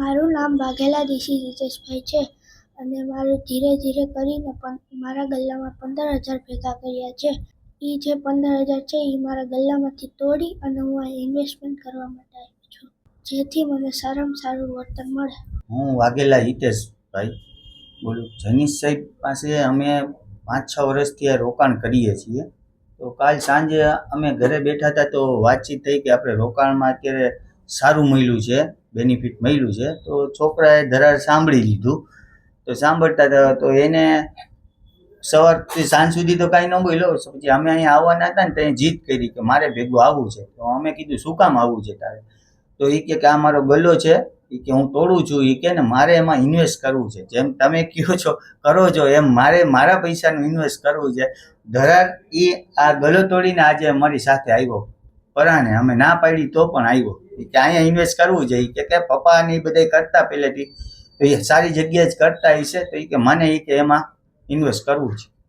મારું નામ વાઘેલા દેશી રીતેશભાઈ છે અને મારું ધીરે ધીરે કરીને પણ મારા ગલ્લામાં પંદર હજાર ભેગા કર્યા છે. એ જે પંદર હજાર છે એ મારા ગલ્લામાંથી તોડી અને હું આ ઇન્વેસ્ટમેન્ટ કરવા માટે આવ્યો છું. જેથી મને સારામાં સારું વળતર મળે. હું વાઘેલા હિતેશભાઈ બોલું. જનીશ સાહેબ પાસે અમે પાંચ છ વર્ષથી આ રોકાણ કરીએ છીએ. તો કાલ સાંજે અમે ઘરે બેઠા હતા તો વાતચીત થઈ કે આપણે રોકાણમાં અત્યારે સારું મળ્યું છે. બેનિફિટ મળ્યું છે, તો છોકરાએ ધરાર સાંભળી લીધું. તો સાંભળતા હતા તો એને સવારથી સાંજ સુધી તો કાંઈ ન બોલ્યો, પછી અમે અહીંયા આવવાના હતા ને ત્યાં જીત કરી કે મારે ભેગું આવવું છે. તો અમે કીધું, શું કામ આવવું છે તારે? તો એ કે આ મારો ગલ્લો છે એ કે હું તોડું છું એ કે ને મારે એમાં ઇન્વેસ્ટ કરવું છે. જેમ તમે કહો છો, કરો છો, એમ મારે મારા પૈસાનું ઇન્વેસ્ટ કરવું છે. ધરાર એ આ ગલો તોડીને આજે અમારી સાથે આવ્યો. પરાણે અમે ના પાડી તો પણ આવ્યો. કે અહીંયા ઇન્વેસ્ટ કરવું જોઈએ. કે કે પપ્પા ને એ બધા કરતા પહેલેથી. તો એ સારી જગ્યાએ જ કરતા હશે તો એ કે મને એ કે એમાં ઇન્વેસ્ટ કરવું છે.